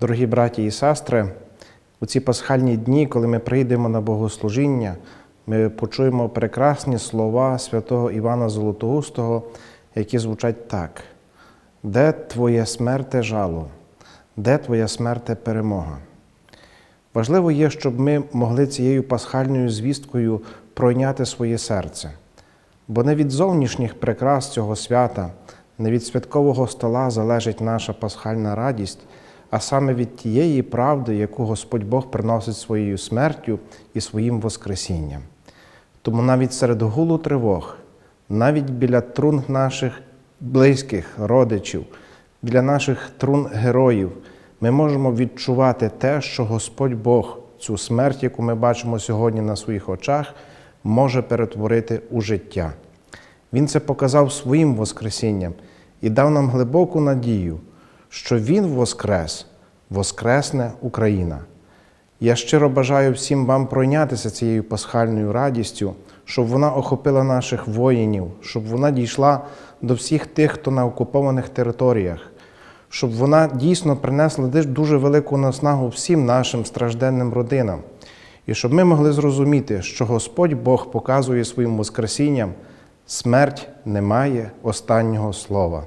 Дорогі браті і сестри, у ці пасхальні дні, коли ми прийдемо на богослужіння, ми почуємо прекрасні слова святого Івана Золотоустого, які звучать так: Де твоє смерте жало? Де твоя смерте перемога? Важливо є, щоб ми могли цією пасхальною звісткою пройняти своє серце. Бо не від зовнішніх прикрас цього свята, не від святкового стола залежить наша пасхальна радість, а саме від тієї правди, яку Господь Бог приносить своєю смертю і своїм Воскресінням. Тому навіть серед гулу тривог, навіть біля трун наших близьких, родичів, біля наших трун героїв, ми можемо відчувати те, що Господь Бог цю смерть, яку ми бачимо сьогодні на своїх очах, може перетворити у життя. Він це показав своїм Воскресінням і дав нам глибоку надію, що Він воскрес, воскресне Україна. Я щиро бажаю всім вам пройнятися цією пасхальною радістю, щоб вона охопила наших воїнів, щоб вона дійшла до всіх тих, хто на окупованих територіях, щоб вона дійсно принесла дуже велику наснагу всім нашим стражденним родинам, і щоб ми могли зрозуміти, що Господь Бог показує своїм Воскресінням, смерть не має останнього слова.